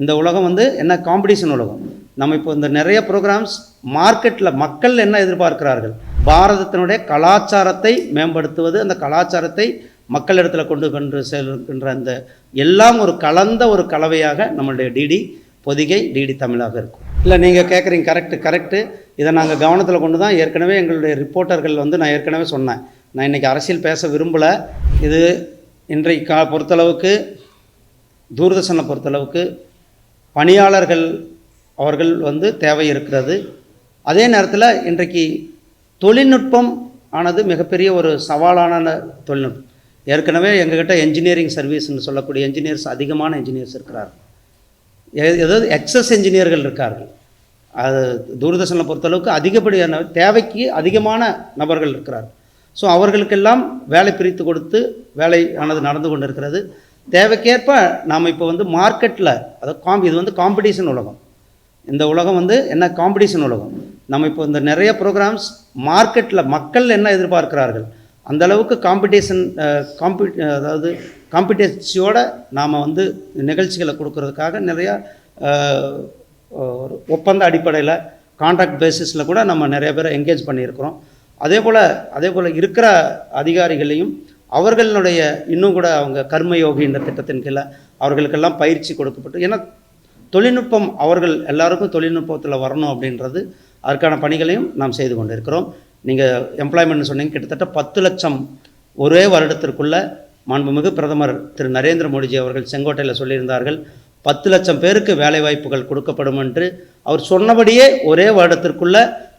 இந்த உலகம் வந்து என்ன காம்படிஷன் உலகம்? நம்ம இப்போ இந்த நிறைய ப்ரோக்ராம்ஸ் மார்க்கெட்டில் மக்கள் என்ன எதிர்பார்க்கிறார்கள்? பாரதத்தினுடைய கலாச்சாரத்தை மேம்படுத்துவது அந்த கலாச்சாரத்தை மக்களிடத்தில் கொண்டு கொண்டு செல்கின்ற அந்த எல்லாம் ஒரு கலந்த ஒரு கலவையாக நம்மளுடைய டிடி பொதிகை டிடி தமிழாக இருக்கும். இல்லை நீங்கள் கேட்குறீங்க கரெக்டு கரெக்டு இதை நாங்கள் கவனத்தில் கொண்டு தான் ஏற்கனவே எங்களுடைய ரிப்போர்ட்டர்கள் வந்து நான் ஏற்கனவே சொன்னேன். நான் இன்றைக்கி அரசியல் பேச விரும்பலை. இது இன்றைக்கு கா பொறுத்தளவுக்கு தூர்தர்ஷனை பொறுத்தளவுக்கு பணியாளர்கள் அவர்கள் வந்து தேவை இருக்கிறது அதே நேரத்தில் இன்றைக்கு தொழில்நுட்பம் ஆனது மிகப்பெரிய ஒரு சவாலான தொழில்நுட்பம். ஏற்கனவே எங்ககிட்ட என்ஜினியரிங் சர்வீஸ்னு சொல்லக்கூடிய என்ஜினியர்ஸ் அதிகமான என்ஜினியர்ஸ் இருக்கிறார். ஏதாவது எக்ஸஸ் என்ஜினியர்கள் இருக்கார்கள். அது தூர்தர்ஷனை பொறுத்தளவுக்கு அதிகப்படியான தேவைக்கு அதிகமான நபர்கள் இருக்கிறார். ஸோ அவர்களுக்கெல்லாம் வேலை பிரித்து கொடுத்து வேலை ஆனது நடந்து கொண்டு இருக்கிறது தேவைக்கேற்ப நாம் இப்போ வந்து மார்க்கெட்டில் அதாவது காம் இது வந்து காம்படிஷன் உலகம். இந்த உலகம் வந்து என்ன காம்படிஷன் உலகம்? நம்ம இப்போ இந்த நிறைய ப்ரோக்ராம்ஸ் மார்க்கெட்டில் மக்கள் என்ன எதிர்பார்க்கிறார்கள்? அந்த அளவுக்கு காம்படிஷன் காம்பி அதாவது காம்படிஷியோட நாம் வந்து நிகழ்ச்சிகளை கொடுக்கறதுக்காக நிறையா ஒரு ஒப்பந்த அடிப்படையில் கான்ட்ராக்ட் பேசிஸில் கூட நம்ம நிறைய பேரை என்கேஜ் பண்ணியிருக்கிறோம். அதே போல் அதே போல் இருக்கிற அதிகாரிகளையும் அவர்களுடைய இன்னும் கூட அவங்க கர்மயோகி என்ற திட்டத்தின் கீழே அவர்களுக்கெல்லாம் பயிற்சி கொடுக்கப்பட்டு ஏன்னா தொழில்நுட்பம் அவர்கள் எல்லாருக்கும் தொழில்நுட்பத்தில் வரணும் அப்படின்றது அதற்கான பணிகளையும் நாம் செய்து கொண்டிருக்கிறோம். நீங்கள் எம்ப்ளாய்மெண்ட்னு சொன்னீங்க கிட்டத்தட்ட பத்து லட்சம் ஒரே வருடத்திற்குள்ள மாண்புமிகு பிரதமர் திரு நரேந்திர மோடிஜி அவர்கள் செங்கோட்டையில் சொல்லியிருந்தார்கள் பத்து லட்சம் பேருக்கு வேலைவாய்ப்புகள் கொடுக்கப்படும் என்று. அவர் சொன்னபடியே ஒரே வருடத்திற்குள்ள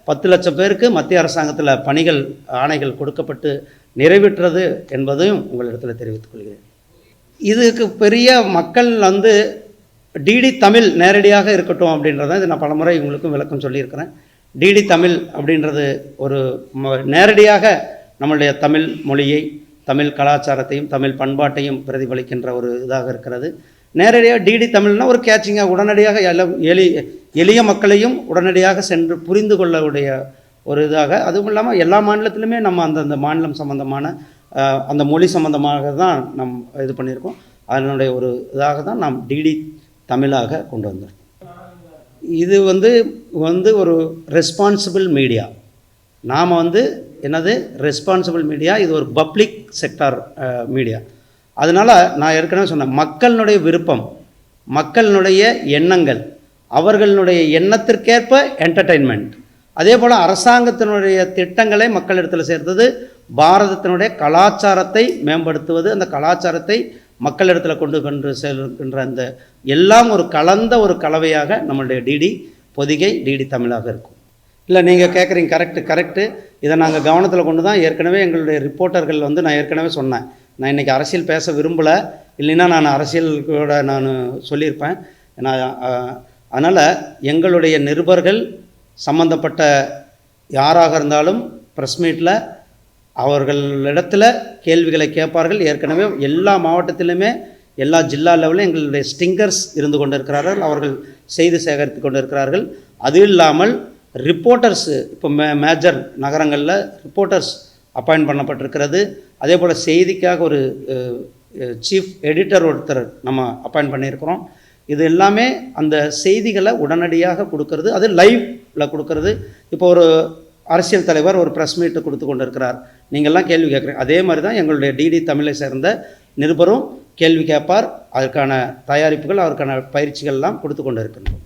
பத்து லட்சம் பேருக்கு மத்திய அரசாங்கத்தில் பணிகள் ஆணைகள் கொடுக்கப்பட்டு நிறைவேற்றது என்பதையும் உங்களிடத்தில் தெரிவித்துக் கொள்கிறேன். இதுக்கு பெரிய மக்கள் வந்து டிடி தமிழ் நேரடியாக இருக்கட்டும் அப்படின்றத இது நான் பலமுறை உங்களுக்கும் விளக்கம் சொல்லியிருக்கிறேன். டிடி தமிழ் அப்படின்றது ஒரு நேரடியாக நம்மளுடைய தமிழ் மொழியை தமிழ் கலாச்சாரத்தையும் தமிழ் பண்பாட்டையும் பிரதிபலிக்கின்ற ஒரு இதாக இருக்கிறது. நேரடியாக டிடி தமிழ்னால் ஒரு கேட்சிங்காக உடனடியாக எல்லாம் எளி எளிய மக்களையும் உடனடியாக சென்று புரிந்து கொள்ளக்கூடிய ஒரு இதாக. அதுவும் இல்லாமல் எல்லா மாநிலத்திலுமே நம்ம அந்தந்த மாநிலம் சம்மந்தமான அந்த மொழி சம்மந்தமாக தான் நம் இது பண்ணியிருக்கோம். அதனுடைய ஒரு இதாக தான் நாம் டிடி தமிழாக கொண்டு வந்திருக்கோம். இது வந்து வந்து ஒரு ரெஸ்பான்சிபிள் மீடியா நாம் வந்து என்னது? ரெஸ்பான்சிபிள் மீடியா இது ஒரு பப்ளிக் செக்டார் மீடியா அதனால் நான் ஏற்கனவே சொன்னேன் மக்களினுடைய விருப்பம் மக்களினுடைய எண்ணங்கள் அவர்களுடைய எண்ணத்திற்கேற்ப என்டர்டெயின்மெண்ட் அதே போல் அரசாங்கத்தினுடைய திட்டங்களை மக்களிடத்தில் சேர்த்தது பாரதத்தினுடைய கலாச்சாரத்தை மேம்படுத்துவது அந்த கலாச்சாரத்தை மக்களிடத்தில் கொண்டு கொண்டு செல்கின்ற அந்த எல்லாம் ஒரு கலந்த ஒரு கலவையாக நம்மளுடைய டிடி பொதிகை டிடி தமிழாக இருக்கும். இல்லை நீங்கள் கேட்குறீங்க கரெக்டு கரெக்டு இதை நாங்கள் கவனத்தில் கொண்டு தான் ஏற்கனவே எங்களுடைய ரிப்போர்ட்டர்கள் வந்து நான் ஏற்கனவே சொன்னேன். நான் இன்றைக்கி அரசியல் பேச விரும்பலை இல்லைன்னா நான் அரசியல் கூட நான் சொல்லியிருப்பேன். நான் அதனால் எங்களுடைய நிருபர்கள் சம்பந்தப்பட்ட யாராக இருந்தாலும் ப்ரெஸ் மீட்டில் அவர்களிடத்தில் கேள்விகளை கேட்பார்கள். ஏற்கனவே எல்லா மாவட்டத்திலுமே எல்லா ஜில்லா லெவலும் எங்களுடைய ஸ்டிங்கர்ஸ் இருந்து கொண்டிருக்கிறார்கள். அவர்கள் செய்தி சேகரித்து கொண்டிருக்கிறார்கள். அது இல்லாமல் ரிப்போர்ட்டர்ஸு இப்போ மே மேஜர் நகரங்களில் ரிப்போர்ட்டர்ஸ் அப்பாயின்ட் பண்ணப்பட்டிருக்கிறது. அதே போல் செய்திக்காக ஒரு சீஃப் எடிட்டர் ஒருத்தர் நம்ம அப்பாயின்ட் பண்ணியிருக்கிறோம். இது எல்லாமே அந்த செய்திகளை உடனடியாக கொடுக்கறது. அது லைவில் கொடுக்கறது. இப்போ ஒரு அரசியல் தலைவர் ஒரு ப்ரெஸ் மீட்டு கொடுத்து கொண்டு இருக்கிறார் நீங்கள்லாம் கேள்வி கேட்குறீங்க. அதே மாதிரி தான் எங்களுடைய டிடி தமிழை சேர்ந்த நிருபரும் கேள்வி கேட்பார். அதற்கான தயாரிப்புகள் அதற்கான பயிற்சிகள்லாம் கொடுத்து கொண்டு இருக்கிறோம்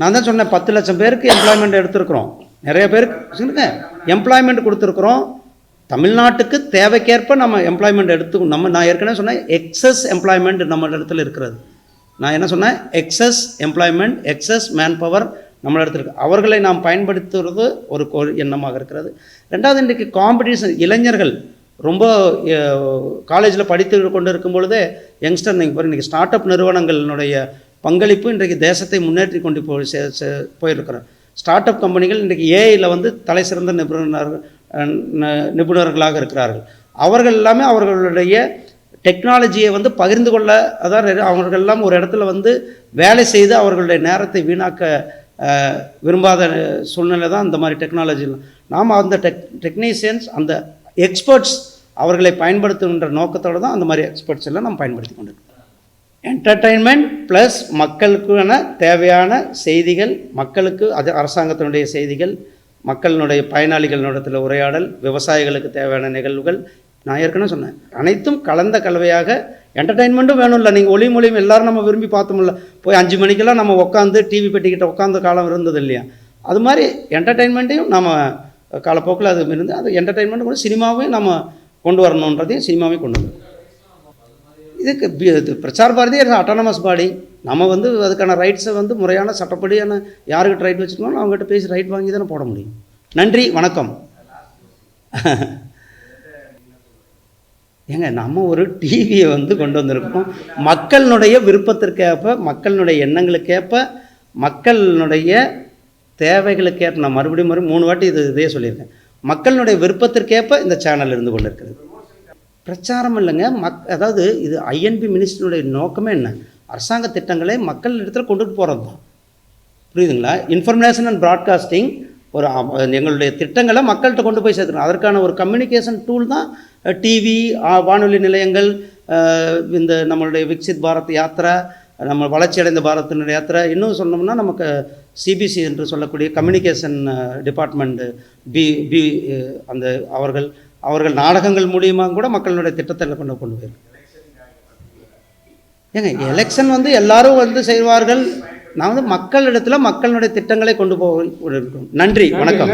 நான் தான் சொன்னேன் பத்து லட்சம் பேருக்கு எம்ப்ளாய்மெண்ட் எடுத்திருக்கிறோம். நிறைய பேருக்கு சொல்லுங்க எம்ப்ளாய்மெண்ட் கொடுத்துருக்குறோம். தமிழ்நாட்டுக்கு தேவைக்கேற்ப நம்ம எம்ப்ளாய்மெண்ட் எடுத்து நம்ம நான் ஏற்கனவே சொன்னேன் எக்ஸஸ் எம்ப்ளாய்மெண்ட் நம்ம இடத்துல இருக்கிறது. நான் என்ன சொன்னேன்? Excess employment excess man power நம்ம இடத்துல அவர்களை நாம் பயன்படுத்துவது ஒரு கோ- எண்ணமாக இருக்கிறது. ரெண்டாவது இன்றைக்கு காம்படிஷன் இளைஞர்கள் ரொம்ப காலேஜில் படித்து கொண்டு இருக்கும் பொழுதே யங்ஸ்டர் நீங்கள் இன்றைக்கி ஸ்டார்ட் அப் நிறுவனங்களினுடைய பங்களிப்பு இன்றைக்கு தேசத்தை முன்னேற்றி கொண்டு போய் சே சே- போயிருக்கிறோம் ஸ்டார்ட் அப் கம்பெனிகள் இன்றைக்கு ஏஐயில் வந்து தலை சிறந்த நிபுணர் நிபுணர்களாக இருக்கிறார்கள். அவர்கள் எல்லாமே அவர்களுடைய டெக்னாலஜியை வந்து பகிர்ந்து கொள்ள அதாவது அவர்கள் எல்லாம் ஒரு இடத்துல வந்து வேலை செய்து அவர்களுடைய நேரத்தை வீணாக்க விரும்பாத சூழ்நிலை தான் இந்த மாதிரி டெக்னாலஜியில் நாம் அந்த டெக் டெக்னீஷியன்ஸ் அந்த எக்ஸ்பர்ட்ஸ் அவர்களை பயன்படுத்துகின்ற நோக்கத்தோடு தான் அந்த மாதிரி எக்ஸ்பர்ட்ஸ் எல்லாம் நம்ம பயன்படுத்தி கொண்டிருக்கோம். என்டர்டைன்மெண்ட் ப்ளஸ் மக்களுக்கான தேவையான செய்திகள் மக்களுக்கு அது அரசாங்கத்தினுடைய செய்திகள் மக்களினுடைய பயனாளிகளிடத்தில் உரையாடல் விவசாயிகளுக்கு தேவையான நிகழ்வுகள் நான் ஏற்கனவே சொன்னேன். அனைத்தும் கலந்த கலவையாக என்டர்டைன்மெண்ட்டும் வேணும்ல. நீங்கள் ஒளி மொழியும் எல்லாரும் நம்ம விரும்பி பார்த்தோம்ல. போய் அஞ்சு மணிக்கெல்லாம் நம்ம உட்காந்து டிவி பெட்டிக்கிட்ட உட்காந்து காலம் இருந்தது இல்லையா? அது மாதிரி என்டர்டைன்மெண்ட்டையும் நம்ம காலப்போக்கில் அது இருந்து அது என்டர்டைன்மெண்ட் கூட சினிமாவையும் நம்ம கொண்டு வரணுன்றதையும் சினிமாவையும் கொண்டு வரணும் இதுக்கு பி- இது பிரச்சார பாரதி அட்டானமஸ் பாடி நம்ம வந்து அதுக்கான ரைட்ஸை வந்து முறையான சட்டப்படியான யாருக்கிட்ட ரைட் வச்சுருக்கோம் அவங்ககிட்ட பேசி ரைட் வாங்கி தானே போட முடியும். நன்றி வணக்கம். ஏங்க நம்ம ஒரு டிவியை வந்து கொண்டு வந்திருக்கோம். மக்களினுடைய விருப்பத்திற்கேற்ப மக்களினுடைய எண்ணங்களுக்கேற்ப மக்களினுடைய தேவைகளுக்கேற்ப நான் மறுபடியும் மறுபடியும் மூணு வாட்டி இது இதே சொல்லியிருக்கேன். மக்களினுடைய விருப்பத்திற்கேற்ப இந்த சேனல் இருந்து கொண்டிருக்கிறது. பிரச்சாரம் இல்லைங்க. மக் அதாவது இது ஐஎன்பி மினிஸ்டருடைய நோக்கமே என்ன? அரசாங்க திட்டங்களை மக்கள் இடத்துல கொண்டுட்டு போகிறது தான் புரியுதுங்களா? இன்ஃபர்மேஷன் அண்ட் ப்ராட்காஸ்டிங் ஒரு எங்களுடைய திட்டங்களை மக்கள்கிட்ட கொண்டு போய் சேர்த்துக்கணும். அதற்கான ஒரு கம்யூனிகேஷன் டூல் தான் டிவி வானொலி நிலையங்கள் இந்த நம்மளுடைய விக்சித் பாரத் யாத்திரை நம்ம வளர்ச்சியடைந்த பாரத்தினுடைய யாத்திரை. இன்னும் சொன்னோம்னா நமக்கு சிபிசி என்று சொல்லக்கூடிய கம்யூனிகேஷன் டிபார்ட்மெண்ட்டு பி பி அந்த அவர்கள் அவர்கள் நாடகங்கள் மூலியமாக கூட மக்களுடைய திட்டத்தில் கொண்டு கொண்டு போயிருக்கு. ஏங்க எலெக்ஷன் வந்து எல்லாரும் வந்து செய்வார்கள். நான் வந்து மக்களிடத்துல மக்களுடைய திட்டங்களை கொண்டு போக நன்றி வணக்கம்.